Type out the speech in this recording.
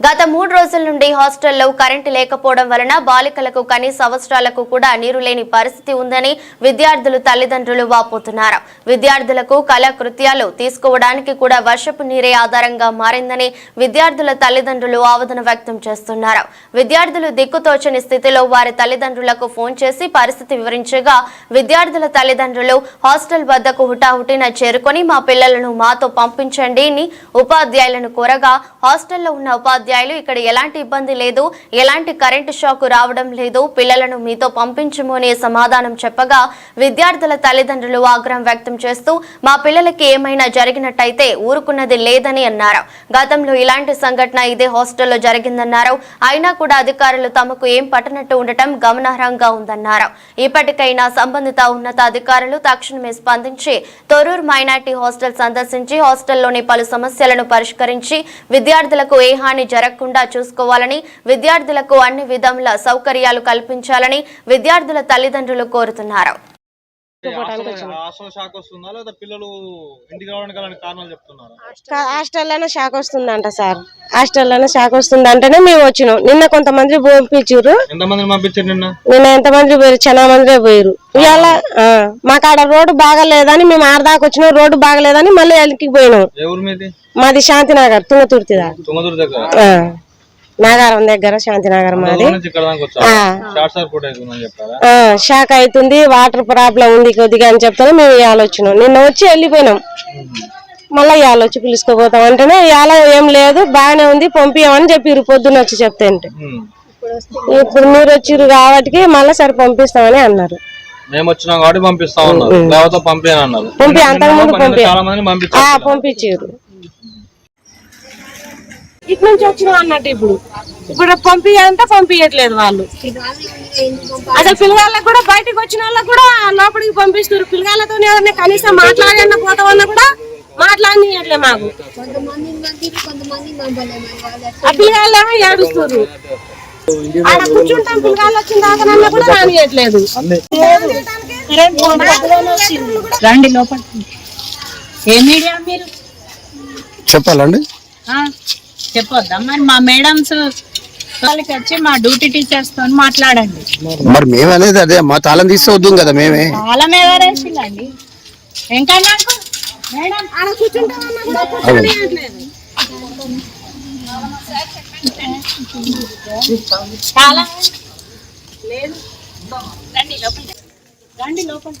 గత మూడు రోజుల నుండి హాస్టల్లో కరెంటు లేకపోవడం వలన బాలికలకు కనీస అవసరాలకు కూడా నీరు లేని పరిస్థితి ఉందని విద్యార్థులు తల్లిదండ్రులు వాపోతున్నారు. విద్యార్థులకు కళా కృత్యాలు తీసుకోవడానికి కూడా వర్షపు నీరే ఆధారంగా మారిందని విద్యార్థుల తల్లిదండ్రులు ఆవేదన వ్యక్తం చేస్తున్నారు. విద్యార్థులు దిక్కుతోచని స్థితిలో వారి తల్లిదండ్రులకు ఫోన్ చేసి పరిస్థితి వివరించగా విద్యార్థుల తల్లిదండ్రులు హాస్టల్ వద్దకు హుటాహుటిన చేరుకొని మా పిల్లలను మాతో పంపించండి ఉపాధ్యాయులను కోరగా హాస్టల్లో ఉన్న ఉపాధ్యాయులు ఇక్కడ ఎలాంటి ఇబ్బంది లేదు ఎలాంటి కరెంటు షాక్ రావడం లేదు పిల్లలను మీతో పంపించము అనే సమాధానం చెప్పగా విద్యార్థుల తల్లిదండ్రులు ఆగ్రహం వ్యక్తం చేస్తూ మా పిల్లలకి ఏమైనా జరిగినట్టయితే ఊరుకున్నది లేదని అన్నారు. గతంలో ఇలాంటి సంఘటన ఇదే హాస్టల్లో జరిగిందన్నారు. అయినా కూడా అధికారులు తమకు ఏం పట్టనట్టు ఉండటం గమనార్హంగా ఉందన్నారు. ఇప్పటికైనా సంబంధిత ఉన్నత అధికారులు తక్షణమే స్పందించి తొరూరు మైనార్టీ హాస్టల్ సందర్శించి హాస్టల్లోని పలు సమస్యలను పరిష్కరించి విద్యార్థులకు ఏ హాని జరగకుండా చూసుకోవాలని విద్యార్థులకు అన్ని విధముల సౌకర్యాలు కల్పించాలని విద్యార్థుల తల్లిదండ్రులు కోరుతున్నారు. హాస్టల్లోనే షాక్ వస్తుందంట సార్. హాస్టల్లోనే షాక్ వస్తుంది అంటేనే మేము వచ్చినాం. నిన్న కొంతమంది పంపించారు నిన్న? నిన్న ఎంతమంది పోయారు చాలా మంది పోయారు ఇవాళ ఆ, మాకు ఆడ రోడ్డు బాగలేదని మేము ఆడదాకా వచ్చినాం. రోడ్డు బాగలేదని మళ్ళీ వెనక్కి పోయినాం. మీది? శాంతినగర్ తుంగతుర్తి దాకా. తుంగదూరు దగ్గర? ఆ, నాగారం దగ్గర శాంతినగర్ మాది. వచ్చారు షాక్ అవుతుంది వాటర్ ప్రాబ్లం ఉంది కొద్దిగా అని చెప్తాను మేము ఇవాళ వచ్చినాం నిన్న వచ్చి వెళ్ళిపోయినాం. మళ్ళీ ఇవాళ వచ్చి పిలుచుకోపోతాం అంటేనే ఇవాళ ఏం లేదు బాగానే ఉంది పంపించమని చెప్పిర్రు పొద్దున్న వచ్చి చెప్తే అంటే. ఇప్పుడు మీరు వచ్చిర్రు కాబట్టి మళ్ళీ సరే పంపిస్తామని అన్నారు. మేము వచ్చినాం కాబట్టి పంపిస్తా ఉన్నారు లేకపోతే అన్నారు పంపించారు. ఇటు నుంచి వచ్చినాం అన్నట్టు ఇప్పుడు. ఇప్పుడు పంపించాలంటే పంపించట్లేదు వాళ్ళు. అసలు పిల్లగాళ్ళకి కూడా బయటకు వచ్చిన వాళ్ళకి కూడా లోపలికి పంపిస్తారు పిల్లగాళ్ళతో ఎవరైనా కనీసం మాట్లాడన్నా పోతామన్నా కూడా మాట్లాడనియట్లే మాకు. ఆ పిల్లగాళ్ళేమో ఏడుస్తారు ఆడ కూర్చుంటాం పిల్లగాళ్ళు వచ్చిన దాకా కూడా రానియట్లేదు. రండి లోపల ఏ మీడియా మీరు? చెప్పాలండి? ఆ, చెప్పొద్దా? మరి మా మేడమ్స్ వాళ్ళకి వచ్చి మా డ్యూటీ టీచర్స్తో మాట్లాడండి. మరి మేము అనేది అదే మా తాళం తీస్తే వద్దు కదా మేమే. చాలా ఎవరేసిందండి? ఇంకా మేడం. కూర్చుంటామన్నా చాలా లేదు. రండి లోపల రండి లోపల